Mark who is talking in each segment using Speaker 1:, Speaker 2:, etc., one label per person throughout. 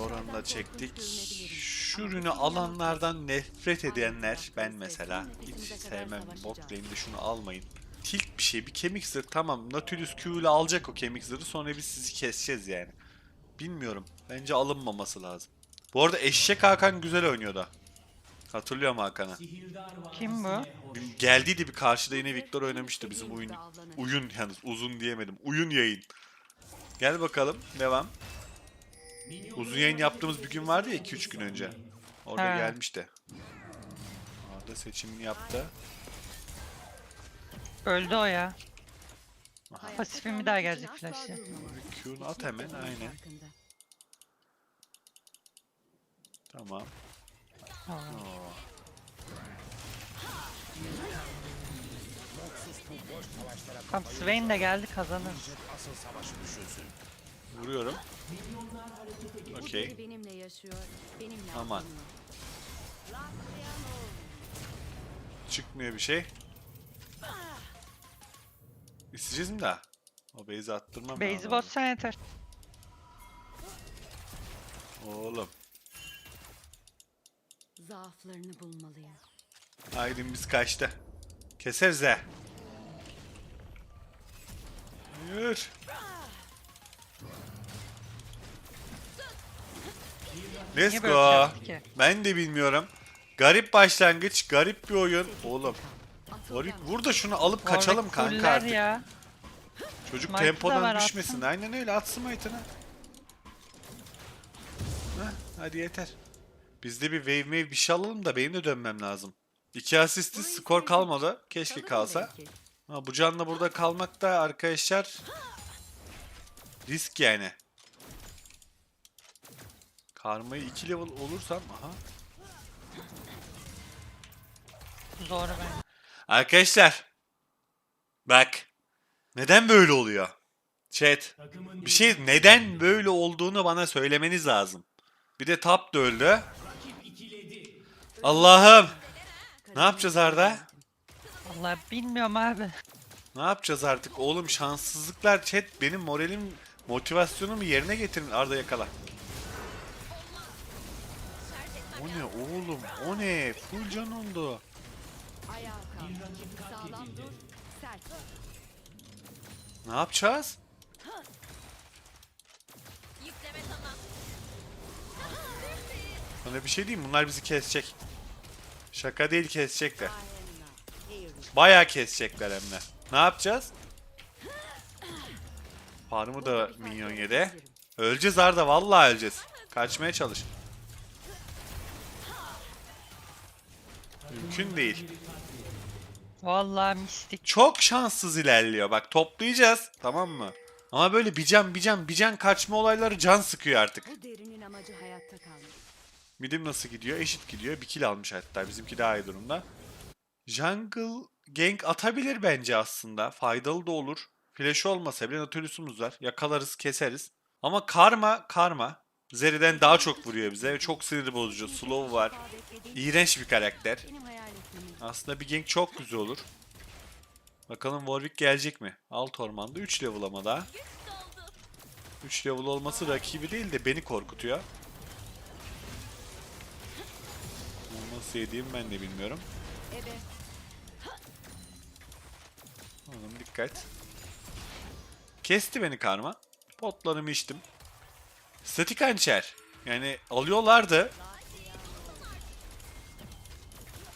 Speaker 1: Doran'ı da çektik. Şu ürünü alanlardan nefret edenler ben mesela hiç sevmem. Bot lane'de şunu almayın. Tilt bir şey bir kemik zırh tamam Nautilus Q ile alacak o kemik zırhı sonra biz sizi keseceğiz yani. Bilmiyorum. Bence alınmaması lazım. Bu arada Eşek Hakan güzel oynuyordu. Hatırlıyorum Hakan'ı.
Speaker 2: Kim bu?
Speaker 1: Geldiydi bir karşıda yine Victor oynamıştı bizim oyun. Uyun yalnız uzun diyemedim. Uyun yayın. Gel bakalım devam. Uzun yayın yaptığımız bir gün vardı ya 2-3 gün önce. Orada
Speaker 2: He.
Speaker 1: gelmişti. Orada seçimini yaptı.
Speaker 2: Öldü o ya.
Speaker 1: Aha.
Speaker 2: Pasifim bir daha gelecek flash'ı.
Speaker 1: Q'nu at hemen aynen. Tamam. Oo.
Speaker 2: Tamam Swain de geldi kazanır.
Speaker 1: Vuruyorum. Okey.
Speaker 3: benimle yaşıyor. Benimle
Speaker 1: Aman. Çıkmıyor bir şey. İsteyeceğiz mi daha? O base'i attırmam
Speaker 2: Base'i
Speaker 1: lazım.
Speaker 2: bozsan yeter.
Speaker 1: Oğlum.
Speaker 3: Zaaflarını bulmalıyım.
Speaker 1: Aydın biz kaçtı. Keseriz he. Hayır. Let's
Speaker 2: böyle
Speaker 1: go.
Speaker 2: şey yaptı ki?
Speaker 1: Ben de bilmiyorum. Garip başlangıç, garip bir oyun. Oğlum, Warwick vur da şunu alıp kaçalım
Speaker 2: Warwick
Speaker 1: kanka
Speaker 2: fuller
Speaker 1: artık.
Speaker 2: ya.
Speaker 1: Çocuk
Speaker 2: Smite'ı da
Speaker 1: tempodan düşmesin.
Speaker 2: atsın.
Speaker 1: Aynen öyle atsın Smite'ını. Heh, hadi yeter. Bizde bir wave wave bir şey alalım da benim de dönmem lazım. İki asisti skor kalmadı. Keşke kalsa. Ha, bu canla burada kalmak da arkadaşlar risk yani. Karmayı 2 level olursam aha.
Speaker 2: Zor ben.
Speaker 1: Arkadaşlar bak neden böyle oluyor? Chat bir şey neden böyle olduğunu bana söylemeniz lazım. Bir de tap da öldü. Allah'ım ne yapacağız Arda?
Speaker 2: Vallahi bilmiyorum abi.
Speaker 1: Ne yapacağız artık oğlum şanssızlıklar chat benim moralim motivasyonumu yerine getirin Arda yakala. O ne oğlum o ne full can oldu.
Speaker 3: Ayağa kalk. Sağlam dur. Sert.
Speaker 1: Ne yapacağız? Sana bir şey diyeyim mi? bunlar bizi kesecek. Şaka değil kesecekler. Bayağı kesecekler hem de. Ne yapacağız? Farmı da minyon yedi. Öleceğiz Arda vallahi öleceğiz. Kaçmaya çalış. Mümkün değil.
Speaker 2: Vallahi mistik.
Speaker 1: Çok şanssız ilerliyor. Bak toplayacağız tamam mı? Ama böyle bir can bir can bir can kaçma olayları can sıkıyor artık.
Speaker 3: Bu derinin amacı hayatta kalmak.
Speaker 1: Midim nasıl gidiyor? Eşit gidiyor. Bir kill almış hatta. Bizimki daha iyi durumda. Jungle gank atabilir bence aslında. Faydalı da olur. Flash olmasa bile Nautilus'umuz var. Yakalarız, keseriz. Ama Karma, Karma. Zeri'den daha çok vuruyor bize. Çok sinir bozucu. Slow var. İğrenç bir karakter. Aslında bir gank çok güzel olur. Bakalım Warwick gelecek mi? Alt ormanda 3 level ama daha. 3 level olması rakibi değil de beni korkutuyor. Nasıl yediğim ben de bilmiyorum. Oğlum dikkat. Kesti beni karma. Potlarımı içtim. Statik hançer. Yani alıyorlardı.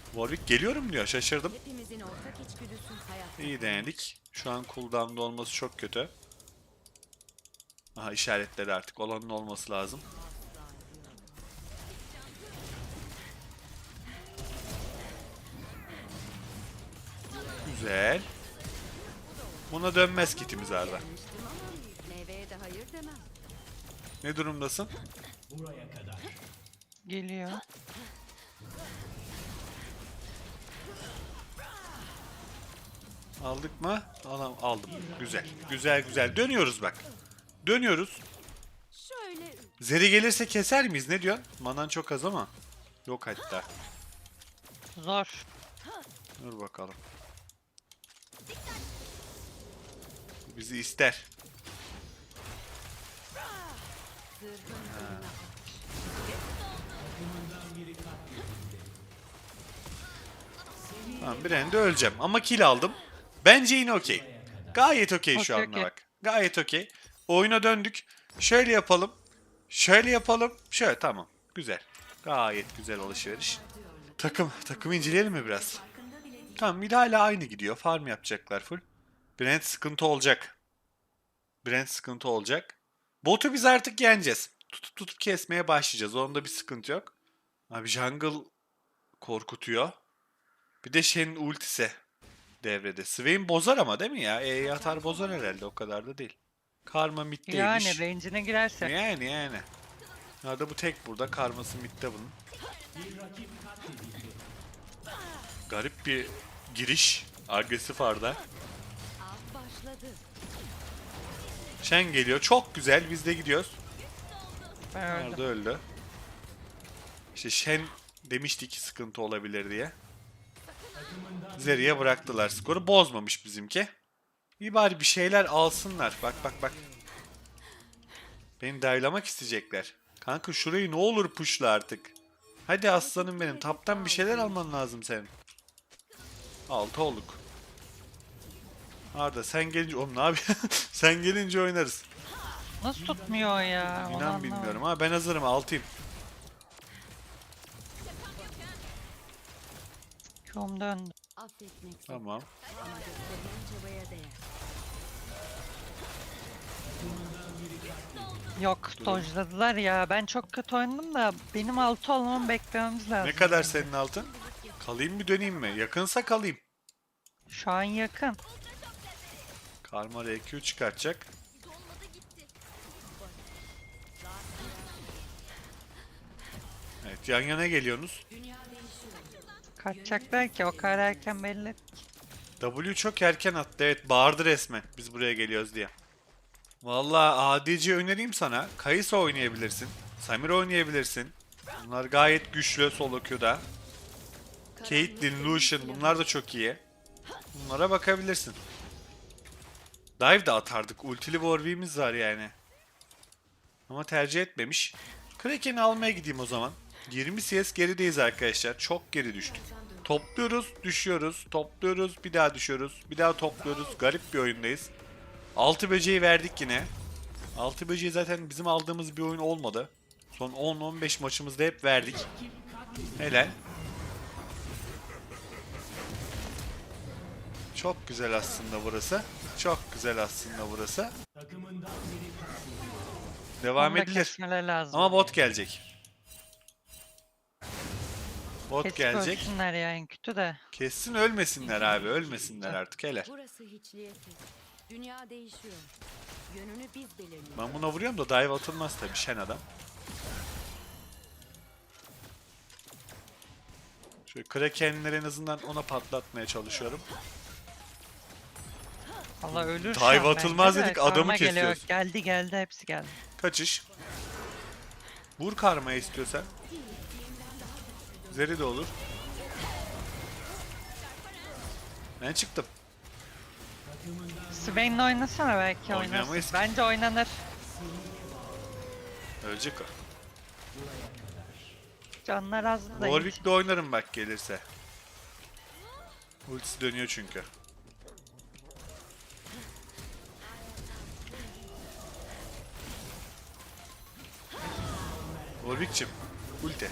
Speaker 1: Warwick geliyorum diyor. Şaşırdım. İyi denedik. Şu an cooldown'da olması çok kötü. Aha işaretledi artık. Olanın olması lazım. Güzel. Buna dönmez kitimiz Arda.
Speaker 3: Meyveye de hayır demem.
Speaker 1: Ne durumdasın?
Speaker 2: Geliyor.
Speaker 1: Aldık mı? Alam aldım. Güzel. Güzel güzel. Dönüyoruz bak. Dönüyoruz.
Speaker 3: Şöyle
Speaker 1: Zeri gelirse keser miyiz? Ne diyorsun? Manan çok az ama. Yok hatta.
Speaker 2: Zor.
Speaker 1: Dur bakalım. Bizi ister. Tamam Brand'e öleceğim ama kill aldım. Bence yine okey. Gayet okey şu
Speaker 2: Okey,
Speaker 1: anda
Speaker 2: okey.
Speaker 1: bak. Gayet okey. Oyuna döndük. Şöyle yapalım. Şöyle yapalım. Şöyle tamam. Güzel. Gayet güzel alışveriş. Takım. Takım inceleyelim mi biraz? Tamam mid hala aynı gidiyor. Farm yapacaklar full. Brand sıkıntı olacak. Brand sıkıntı olacak. Botu biz artık yeneceğiz. Tutup tutup kesmeye başlayacağız. Onda bir sıkıntı yok. Abi jungle korkutuyor. Bir de Shen'in ultisi devrede. Swain bozar ama değil mi ya? E'yi atar bozar herhalde. O kadar da değil. Karma mid'deymiş.
Speaker 2: Yani range'ine girerse.
Speaker 1: Yani yani. Ya da bu tek burada. Karması midde bunun. Garip bir giriş. Agresif Arda. Shen geliyor. Çok güzel. Biz de gidiyoruz.
Speaker 2: Ben öldüm.
Speaker 1: Öldü. İşte Shen demiştik sıkıntı olabilir diye. Zeri'ye bıraktılar skoru. Bozmamış bizimki. İyi bari bir şeyler alsınlar. Bak bak bak. Beni daylamak isteyecekler. Kanka şurayı ne olur pushla artık. Hadi aslanım benim. Taptan bir şeyler alman lazım senin. Altı olduk. Arda sen gelince... Oğlum ne yapıyorsun? sen gelince oynarız.
Speaker 2: Nasıl tutmuyor ya? Onu
Speaker 1: İnan
Speaker 2: anlamadım.
Speaker 1: bilmiyorum ama ben hazırım. Altıyım.
Speaker 2: Q'm döndü.
Speaker 3: Affetmek
Speaker 1: Tamam.
Speaker 3: ama gösterilen çabaya değer.
Speaker 2: Yok dojladılar ya. Ben çok kötü oynadım da benim altı olmamı beklememiz lazım.
Speaker 1: Ne kadar senin altın? Kalayım mı döneyim mi? Yakınsa kalayım.
Speaker 2: Şu an yakın.
Speaker 1: Karma RQ çıkartacak. Evet yan yana geliyorsunuz.
Speaker 2: Kaçacaklar ki o kadar erken belli.
Speaker 1: W çok erken attı. Evet bağırdı resmen. Biz buraya geliyoruz diye. Vallahi ADC önereyim sana. Kayısa oynayabilirsin. Samir oynayabilirsin. Bunlar gayet güçlü solo queue'da. Caitlyn, Lucian bunlar da çok iyi. Bunlara bakabilirsin. Dive de atardık. Ultili Warwick'imiz var yani. Ama tercih etmemiş. Kraken'i almaya gideyim o zaman. 20 CS gerideyiz arkadaşlar. Çok geri düştük. Topluyoruz, düşüyoruz. Topluyoruz, bir daha düşüyoruz. Bir daha topluyoruz. Garip bir oyundayız. 6 böceği verdik yine. 6 böceği zaten bizim aldığımız bir oyun olmadı. Son 10-15 maçımızda hep verdik. Helal. Çok güzel aslında burası. Çok güzel aslında burası. Devam
Speaker 2: Onu da
Speaker 1: edilir.
Speaker 2: lazım.
Speaker 1: Ama bot gelecek. Bot
Speaker 2: Kesip
Speaker 1: gelecek.
Speaker 2: ölsünler ya en kötü de.
Speaker 1: Kessin ölmesinler abi. Ölmesinler artık hele.
Speaker 3: Burası hiçliğe ses. Dünya değişiyor. Yönünü biz belirliyoruz.
Speaker 1: Ben buna vuruyorum da dive atılmaz tabii şen adam. Şöyle krakenleri en azından ona patlatmaya çalışıyorum.
Speaker 2: Allah ölür şu
Speaker 1: Dive atılmaz dedik, adamı
Speaker 2: Karma geliyor.
Speaker 1: kesiyoruz.
Speaker 2: Geldi geldi hepsi geldi.
Speaker 1: Kaçış. Vur karmaya istiyorsan. Zeri de olur. Ben çıktım.
Speaker 2: Swain'le oynasana belki
Speaker 1: Oynayamayız
Speaker 2: oynarsın.
Speaker 1: ki.
Speaker 2: Bence oynanır.
Speaker 1: Ölecek o.
Speaker 2: Canlar az da.
Speaker 1: Warwick'le oynarım bak gelirse. Ultisi dönüyor çünkü. Warwick'cim. Ulti.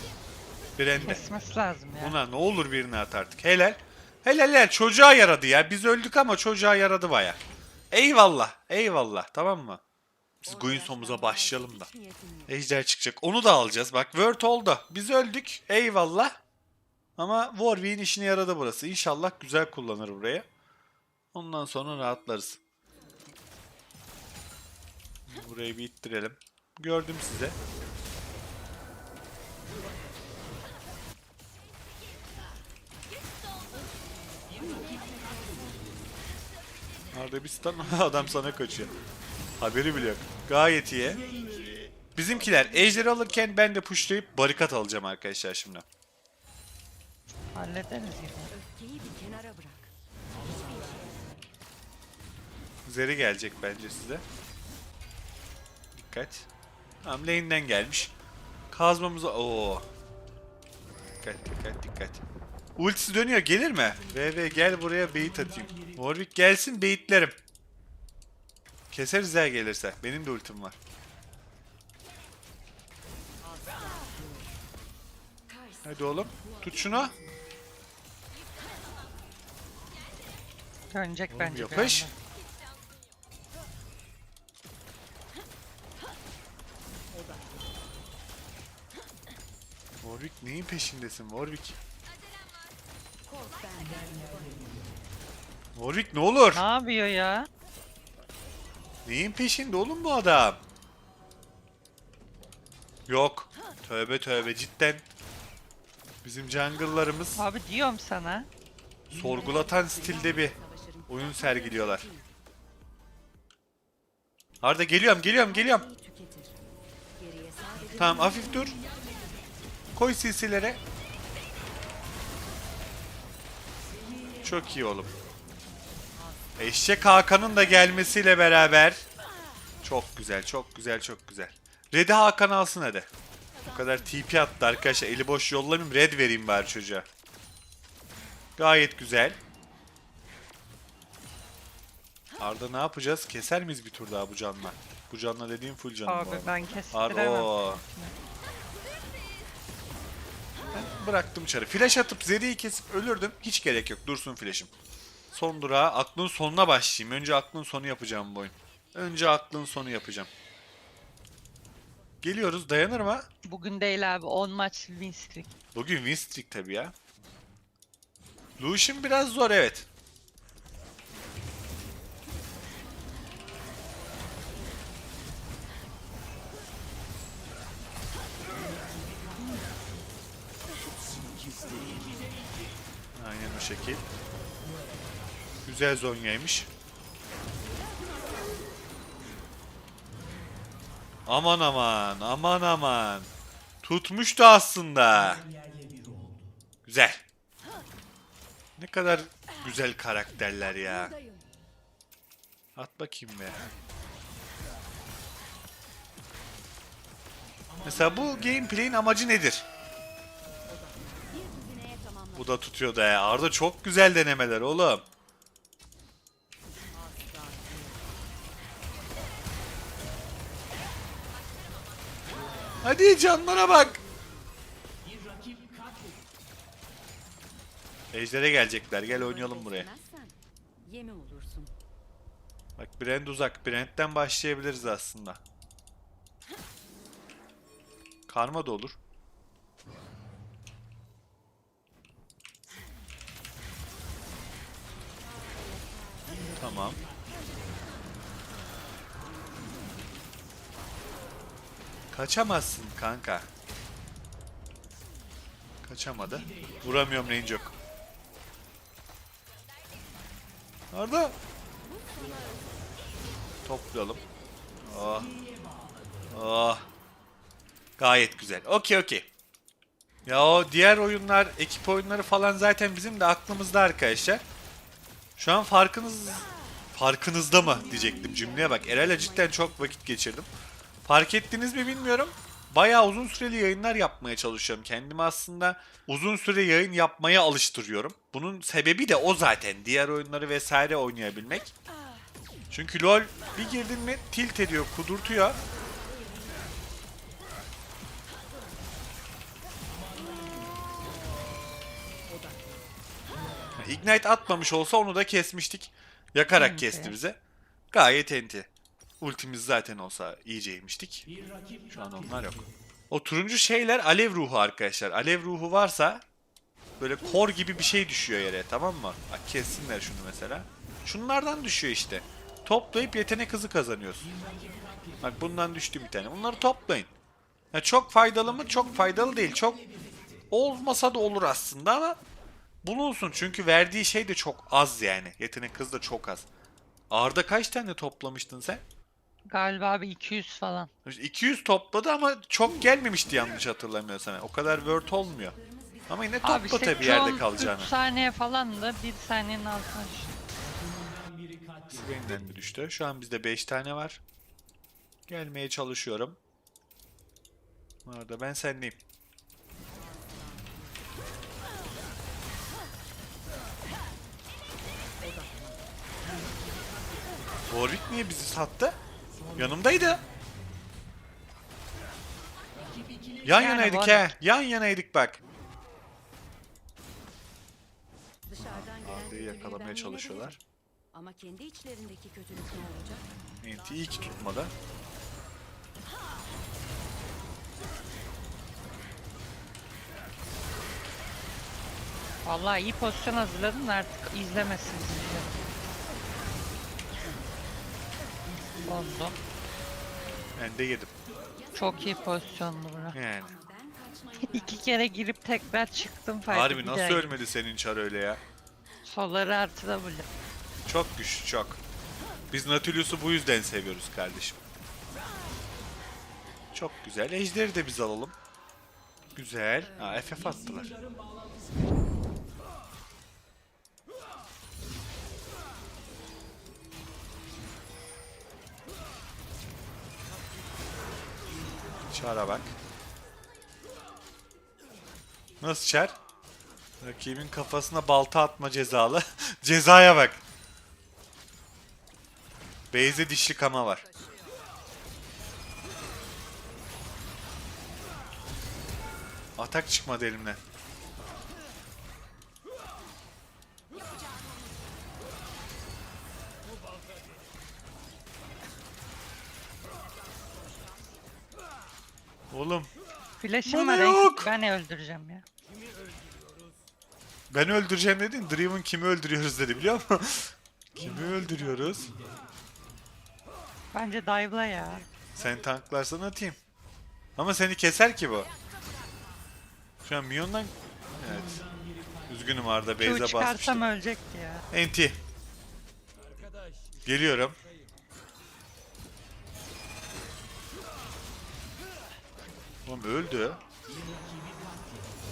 Speaker 1: Brende.
Speaker 2: Kesmesi lazım ya.
Speaker 1: Buna ne olur birini at artık. Helal. Helal helal. Çocuğa yaradı ya. Biz öldük ama çocuğa yaradı baya. Eyvallah. Eyvallah. Tamam mı? Biz Guinsom'uza başlayalım da. Ejder çıkacak. Onu da alacağız. Bak Word oldu. Biz öldük. Eyvallah. Ama Warwick'in işine yaradı burası. İnşallah güzel kullanır burayı. Ondan sonra rahatlarız. Burayı bir ittirelim. Gördüm size. Arada bir stun adam sana kaçıyor. Haberi bile yok. Gayet iyi. Bizimkiler ejderi alırken ben de pushlayıp barikat alacağım arkadaşlar şimdi.
Speaker 2: Hallederiz yine.
Speaker 3: Öfkeyi bir kenara bırak.
Speaker 1: Zeri gelecek bence size. Dikkat. Tamam lane'den gelmiş. Kazmamıza... Oo. dikkat dikkat dikkat. Ultisi dönüyor gelir mi? VV gel buraya bait atayım. Warwick gelsin baitlerim. Keseriz ya gelirse. Benim de ultim var. Hadi oğlum. Tut şunu.
Speaker 2: Dönecek
Speaker 1: Oğlum
Speaker 2: bence
Speaker 1: yapış. Warwick neyin peşindesin Warwick? Warwick ne olur?
Speaker 2: Ne yapıyor ya?
Speaker 1: Neyin peşinde oğlum bu adam? Yok. Tövbe tövbe cidden. Bizim jungle'larımız
Speaker 2: Abi diyorum sana.
Speaker 1: sorgulatan stilde bir oyun sergiliyorlar. Arda geliyorum geliyorum geliyorum. Tamam hafif dur. Koy silsilere. Çok iyi oğlum. Eşek Hakan'ın da gelmesiyle beraber. Çok güzel, çok güzel, çok güzel. Red'i Hakan alsın hadi. Bu kadar TP attı arkadaşlar. Eli boş yollamayayım. Red vereyim bari çocuğa. Gayet güzel. Arda ne yapacağız? Keser miyiz bir tur daha bu canla? Bu canla dediğim full canım bu
Speaker 2: Abi
Speaker 1: arada.
Speaker 2: ben
Speaker 1: Ar
Speaker 2: kestiremem.
Speaker 1: Bıraktım çarı. Flash atıp Zeri'yi kesip ölürdüm. Hiç gerek yok. Dursun flash'ım. Son durağa aklın sonuna başlayayım. Önce aklın sonu yapacağım bu oyun. Önce aklın sonu yapacağım. Geliyoruz. Dayanır mı?
Speaker 2: Bugün değil abi 10 maç win streak.
Speaker 1: Bugün win streak tabii ya. Lucian biraz zor evet. Şekil. Güzel zonyaymış. Aman aman, aman aman. Tutmuştu aslında. Güzel. Ne kadar güzel karakterler ya. At bakayım be. Mesela bu gameplay'in amacı nedir? Bu da tutuyor da ya. Arda çok güzel denemeler oğlum. Hadi canlara bak. Ejder'e gelecekler. Gel oynayalım buraya.
Speaker 3: Beslemezsen Yemi olursun.
Speaker 1: Bak Brand uzak. Brand'den başlayabiliriz aslında. Karma da olur. Tamam. Kaçamazsın kanka. Kaçamadı. Vuramıyorum range yok. Arda. Toplayalım. Oh. Oh. Gayet güzel. Okey okey. Ya o diğer oyunlar, ekip oyunları falan zaten bizim de aklımızda arkadaşlar. Şu an farkınız farkınızda mı diyecektim cümleye bak. Eray'la cidden çok vakit geçirdim. Fark ettiniz mi bilmiyorum. Bayağı uzun süreli yayınlar yapmaya çalışıyorum. Kendimi aslında uzun süre yayın yapmaya alıştırıyorum. Bunun sebebi de o zaten. Diğer oyunları vesaire oynayabilmek. Çünkü LoL bir girdin mi tilt ediyor, kudurtuyor. Ignite atmamış olsa onu da kesmiştik. Yakarak
Speaker 2: Enti.
Speaker 1: kesti bize. Gayet enti. Ultimiz zaten olsa iyiceymiştik. Şu an onlar yok. O turuncu şeyler alev ruhu arkadaşlar. Alev ruhu varsa böyle kor gibi bir şey düşüyor yere tamam mı? Bak kessinler şunu mesela. Şunlardan düşüyor işte. Toplayıp yetenek hızı kazanıyorsun. Bak bundan düştü bir tane. Bunları toplayın. Ya çok faydalı mı? Çok faydalı değil. Çok olmasa da olur aslında ama bulunsun. Çünkü verdiği şey de çok az yani. Yetenek hızı da çok az. Arda kaç tane toplamıştın sen?
Speaker 2: Galiba abi 200 falan.
Speaker 1: 200 topladı ama çok gelmemişti yanlış hatırlamıyorsam. O kadar word olmuyor. Ama yine topla
Speaker 2: Abi işte
Speaker 1: tabii yerde kalacağını.
Speaker 2: 3 saniye falan da 1 saniyenin altına düştü.
Speaker 1: Swain'den bir düştü. Şu an bizde 5 tane var. Gelmeye çalışıyorum. Arada ben sendeyim. Warwick niye bizi sattı? Yanımdaydı. Yan
Speaker 2: Yani
Speaker 1: yanaydık
Speaker 2: Warwick-
Speaker 1: he. Yan yanaydık bak.
Speaker 3: Dışarıdan gelen
Speaker 1: Arda'yı
Speaker 3: kötülüğü
Speaker 1: yakalamaya çalışıyorlar.
Speaker 3: Ama kendi içlerindeki kötülük ne olacak?
Speaker 1: NT iyi ki tutmadı.
Speaker 2: Vallahi iyi pozisyon hazırladın da artık izlemesin. Oldu.
Speaker 1: Ben de yedim.
Speaker 2: Çok iyi pozisyondu bura.
Speaker 1: Yani.
Speaker 2: İki kere girip tekrar çıktım fark
Speaker 1: Harbi nasıl ölmedi senin çar öyle ya?
Speaker 2: Solları artı da böyle.
Speaker 1: Çok güçlü çok. Biz Nautilus'u bu yüzden seviyoruz kardeşim. Çok güzel. Ejderi de biz alalım. Güzel. Ha, FF attılar. Çar'a bak. Nasıl çar? Rakibin kafasına balta atma cezalı. Cezaya bak. Beyze dişli kama var. Atak çıkmadı elimden. Oğlum
Speaker 2: Flash'ım
Speaker 1: Bana
Speaker 2: var.
Speaker 1: yok.
Speaker 2: Ben öldüreceğim ya.
Speaker 1: ben öldüreceğim dedin. Dream'in kimi öldürüyoruz dedi biliyor musun? kimi öldürüyoruz?
Speaker 2: Bence dive'la ya.
Speaker 1: Sen tanklarsan atayım. Ama seni keser ki bu. Şu an Minyon'dan... Evet. Üzgünüm Arda
Speaker 2: Q
Speaker 1: Beyza basmıştım.
Speaker 2: çıkarsam ölecekti ya.
Speaker 1: Enti. Geliyorum. Oğlum öldü.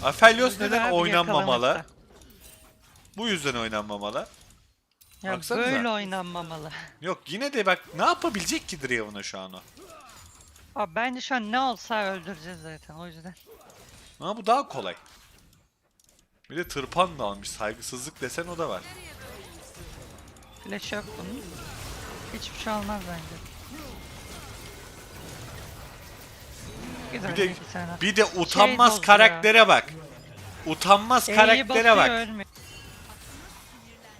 Speaker 2: Öldür
Speaker 1: neden
Speaker 2: abi
Speaker 1: oynanmamalı? Bu yüzden oynanmamalı.
Speaker 2: Ya
Speaker 1: Baksanıza.
Speaker 2: böyle oynanmamalı.
Speaker 1: Yok yine de bak ne yapabilecek ki Draven'a şu an o?
Speaker 2: Abi bence şu an ne olsa öldüreceğiz zaten o yüzden.
Speaker 1: Ama bu daha kolay. Bir de tırpan da almış. Saygısızlık desen o da var.
Speaker 2: Flash yok bunun. Hiçbir şey olmaz bence. Güzel
Speaker 1: Bir de,
Speaker 2: bir
Speaker 1: de utanmaz
Speaker 2: bozuyor.
Speaker 1: karaktere bak. Utanmaz
Speaker 2: E'yi
Speaker 1: karaktere bak.
Speaker 2: ölmüyor.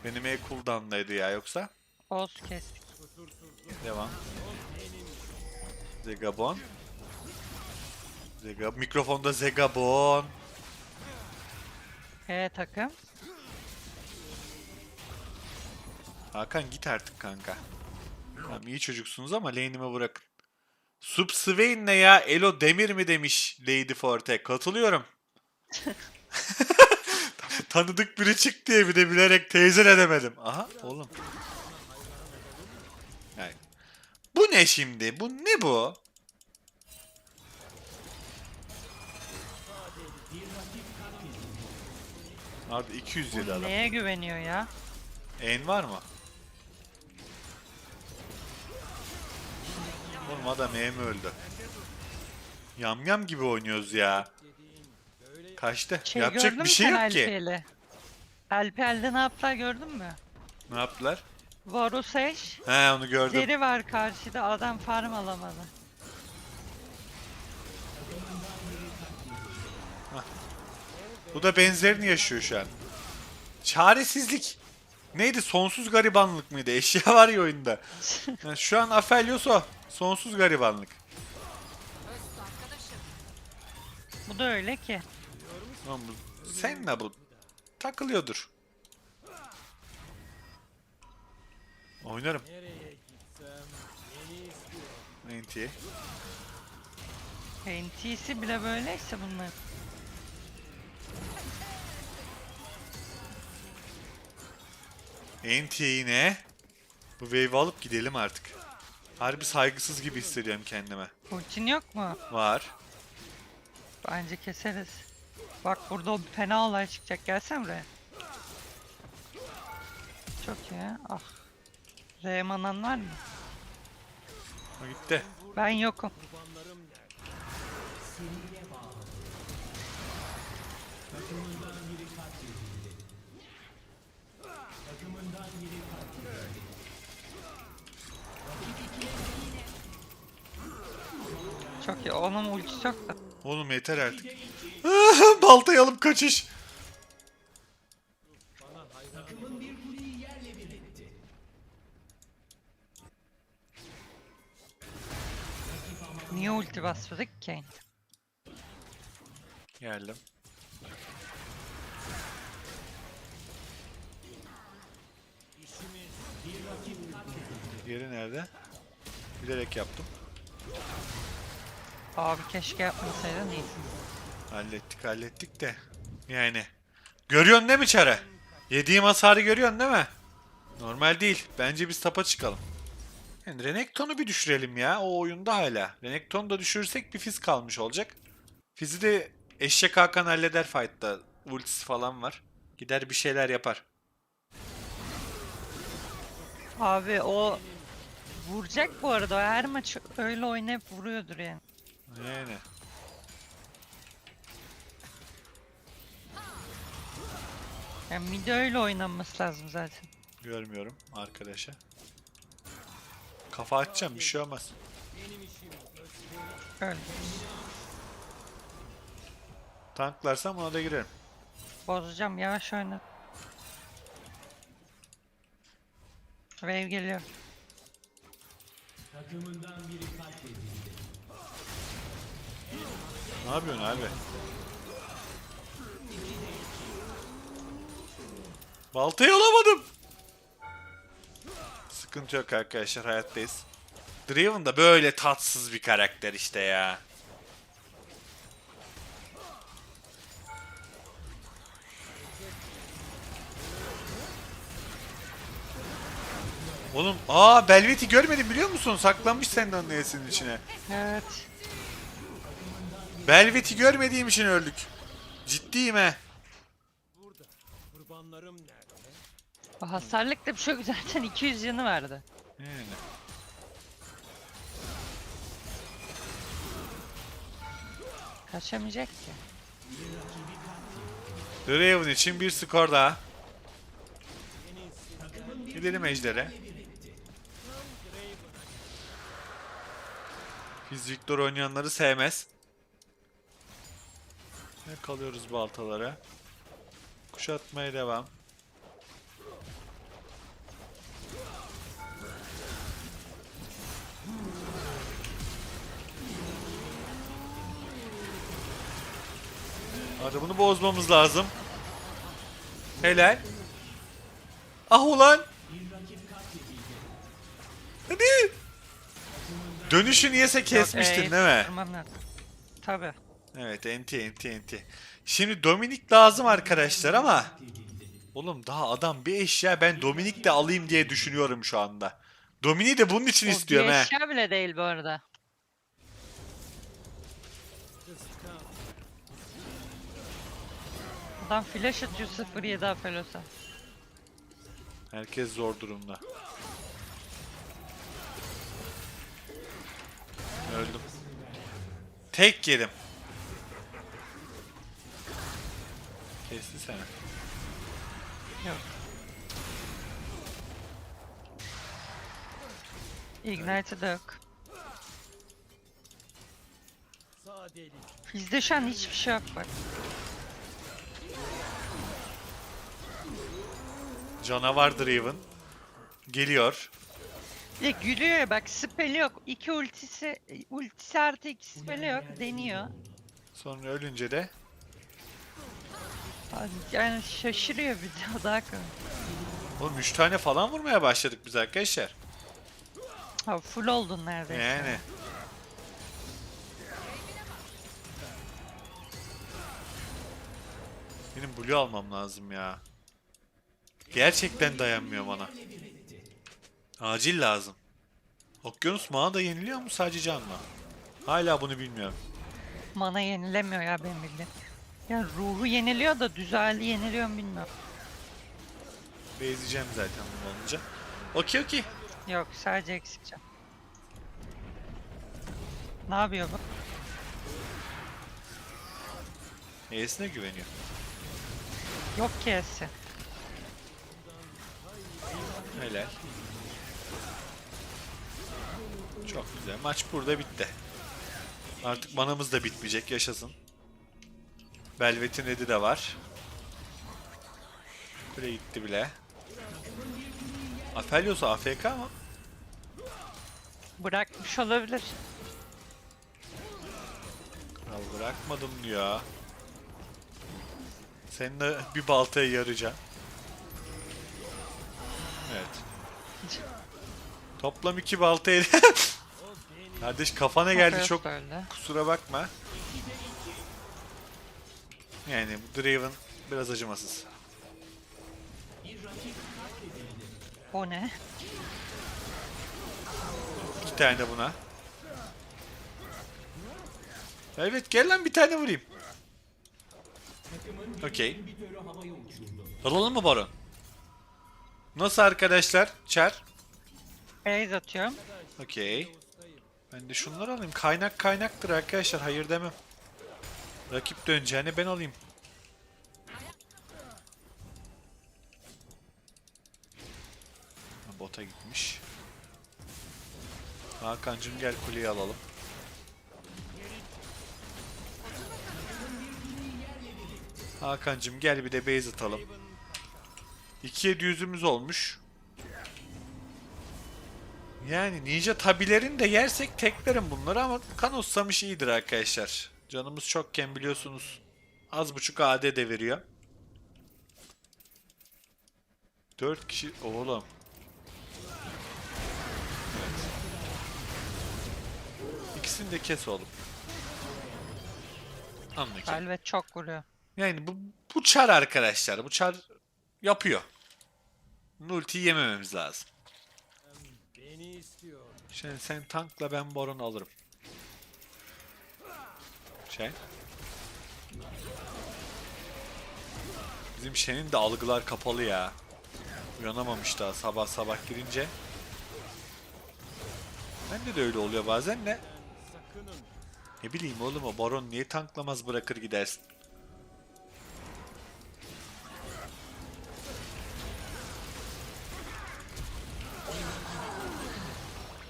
Speaker 1: Benim E cooldown'daydı ya yoksa.
Speaker 2: Oz kestik.
Speaker 1: Devam. Zegabon. Zega mikrofonda Zegabon.
Speaker 2: E takım.
Speaker 1: Hakan git artık kanka. Tamam iyi çocuksunuz ama lane'ime bırakın. Sub Swain ne ya? Elo Demir mi demiş Lady Forte. Katılıyorum. Tanıdık biri çıktı diye bir de bilerek teyze ne demedim. Aha oğlum. Yani, bu ne şimdi? Bu ne bu? Abi 207 adam.
Speaker 2: Neye güveniyor ya?
Speaker 1: En var mı? Adam E mi öldü? Yamyam gibi oynuyoruz ya. Kaçtı.
Speaker 2: Şey
Speaker 1: Yapacak bir şey yok ki.
Speaker 2: Alpi'yle? Alpi'elde ne yaptılar gördün mü?
Speaker 1: Ne yaptılar?
Speaker 2: Varus eş.
Speaker 1: He onu gördüm.
Speaker 2: Zeri var karşıda adam farm alamadı.
Speaker 1: Bu da benzerini yaşıyor şu an. Çaresizlik. Neydi? Sonsuz garibanlık mıydı? Eşya var ya oyunda. Ha, şu an Aphelios o. Sonsuz garibanlık.
Speaker 2: Bu da öyle ki.
Speaker 1: Lan bu, sen ne bu? Takılıyordur. Oynarım. NT.
Speaker 2: NT'si bile böyleyse bunlar.
Speaker 1: NT yine. Bu wave alıp gidelim artık. Harbi saygısız gibi hissediyorum kendime.
Speaker 2: Ultin yok mu?
Speaker 1: Var.
Speaker 2: Bence keseriz. Bak burada o fena olay çıkacak. Gelsene buraya. Çok iyi. Ah. Reymanan var mı?
Speaker 1: O gitti.
Speaker 2: Ben yokum. Çok iyi. Onun ultisi yok da.
Speaker 1: Oğlum yeter artık. Baltayı alıp kaçış.
Speaker 2: Niye ulti basmadık ki?
Speaker 1: Geldim. Yeri nerede? Bilerek yaptım.
Speaker 2: Abi keşke yapmasaydın iyi.
Speaker 1: Hallettik hallettik de. Yani. Görüyorsun değil mi çare? Yediğim hasarı görüyorsun değil mi? Normal değil. Bence biz tapa çıkalım. Yani Renekton'u bir düşürelim ya. O oyunda hala. Renekton'u da düşürürsek bir Fizz kalmış olacak. Fizz'i de eşek Hakan halleder fight'ta. Ultisi falan var. Gider bir şeyler yapar.
Speaker 2: Abi o vuracak bu arada. Her maç öyle oynayıp vuruyordur yani.
Speaker 1: Yani.
Speaker 2: Yani mid öyle oynanması lazım zaten.
Speaker 1: Görmüyorum arkadaşa. Kafa atacağım bir şey olmaz.
Speaker 2: Öyle.
Speaker 1: Tanklarsam ona da girerim.
Speaker 2: Bozacağım yavaş oyna. Wave geliyor.
Speaker 1: Ne yapıyorsun abi? Baltayı alamadım. Sıkıntı yok arkadaşlar hayattayız. Draven da böyle tatsız bir karakter işte ya. Oğlum aa Belvet'i görmedim biliyor musun? Saklanmış senden neyesinin içine.
Speaker 2: Evet.
Speaker 1: Belvet'i görmediğim için öldük. Ciddiyim he.
Speaker 2: O hasarlık da bir şey yok zaten 200 yanı vardı.
Speaker 1: Yani.
Speaker 2: Kaçamayacak ki.
Speaker 1: Draven için bir skor daha. Gidelim Ejder'e. Biz Victor oynayanları sevmez. Ve kalıyoruz baltalara. Kuşatmaya devam. Hadi bunu bozmamız lazım. Helal. Ah ulan. Hadi. Dönüşü niyese kesmiştin
Speaker 2: Yok,
Speaker 1: değil mi?
Speaker 2: Tabi.
Speaker 1: Evet enti enti enti. Şimdi Dominik lazım arkadaşlar ama Oğlum daha adam bir eşya ben Dominik de alayım diye düşünüyorum şu anda. Dominik'i de bunun için istiyorum he.
Speaker 2: eşya bile değil bu arada. Adam flash atıyor 0-7 Apelos'a.
Speaker 1: Herkes zor durumda. Öldüm. Tek yedim. Kesti seni.
Speaker 2: Yok. Ignite'ı da yok. Bizde şu an hiçbir şey yok bak.
Speaker 1: Canavar Draven. Geliyor.
Speaker 2: Ya gülüyor ya bak spell'i yok. İki ultisi, ultisi artı iki spell'i yok. Deniyor.
Speaker 1: Sonra ölünce de
Speaker 2: Abi Yani şaşırıyor bir de o daha komik.
Speaker 1: Oğlum 3 tane falan vurmaya başladık biz arkadaşlar.
Speaker 2: Ha full oldun neredeyse.
Speaker 1: Yani. Benim blue almam lazım ya. Gerçekten dayanmıyor bana. Acil lazım. Okyanus Mağı da yeniliyor mu sadece can mı? Hala bunu bilmiyorum.
Speaker 2: Mana yenilemiyor ya benim bildiğim. Ya ruhu yeniliyor da düz hali yeniliyor mu bilmiyorum.
Speaker 1: Bezleyeceğim zaten bunu olunca. Okey okey.
Speaker 2: Yok sadece eksik can. Ne yapıyor bu?
Speaker 1: E'sine güveniyor.
Speaker 2: Yok ki E'si.
Speaker 1: Helal. Çok güzel. Maç burada bitti. Artık manamız da bitmeyecek. Yaşasın. Belvet'in edi de var. Buraya gitti bile. Aphelios AFK mı?
Speaker 2: Bırakmış olabilir.
Speaker 1: Kral bırakmadım diyor. Seninle bir baltaya yarayacağım. Evet. Toplam iki balta yedi. Kardeş kafana geldi çok kusura bakma. Yani bu Draven biraz acımasız.
Speaker 2: O ne?
Speaker 1: İki tane de buna. Evet gel lan bir tane vurayım. Okey. Alalım mı Baron? Nasıl arkadaşlar? Çar.
Speaker 2: Base atıyorum.
Speaker 1: Okey. Ben de şunları alayım. Kaynak kaynaktır arkadaşlar. Hayır demem. Rakip döneceğini ben alayım. Bota gitmiş. Hakan'cım gel kuleyi alalım. Hakan'cım gel bir de base atalım. 2700'ümüz olmuş. Yani ninja tabilerini de yersek teklerim bunları ama Kanos Samiş iyidir arkadaşlar. Canımız çokken biliyorsunuz az buçuk AD de veriyor. 4 kişi oğlum. Evet. İkisini de kes oğlum. Anla ki.
Speaker 2: Velvet çok vuruyor.
Speaker 1: Yani bu, bu çar arkadaşlar. Bu çar yapıyor. Ultiyi yemememiz lazım. Şimdi sen tankla ben baron alırım. Şey. Bizim Shen'in de algılar kapalı ya. Uyanamamış daha sabah sabah girince. Bende de öyle oluyor bazen de. Ne bileyim oğlum o baron niye tanklamaz bırakır gidersin.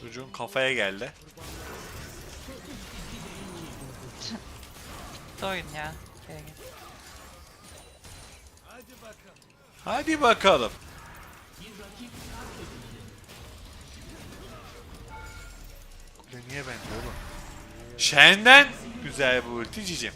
Speaker 1: Çocuğun kafaya geldi.
Speaker 2: Bitti oyun ya. Gel gel.
Speaker 1: Hadi bakalım. Kule niye bende oğlum? Shen'den güzel bu ulti cicim.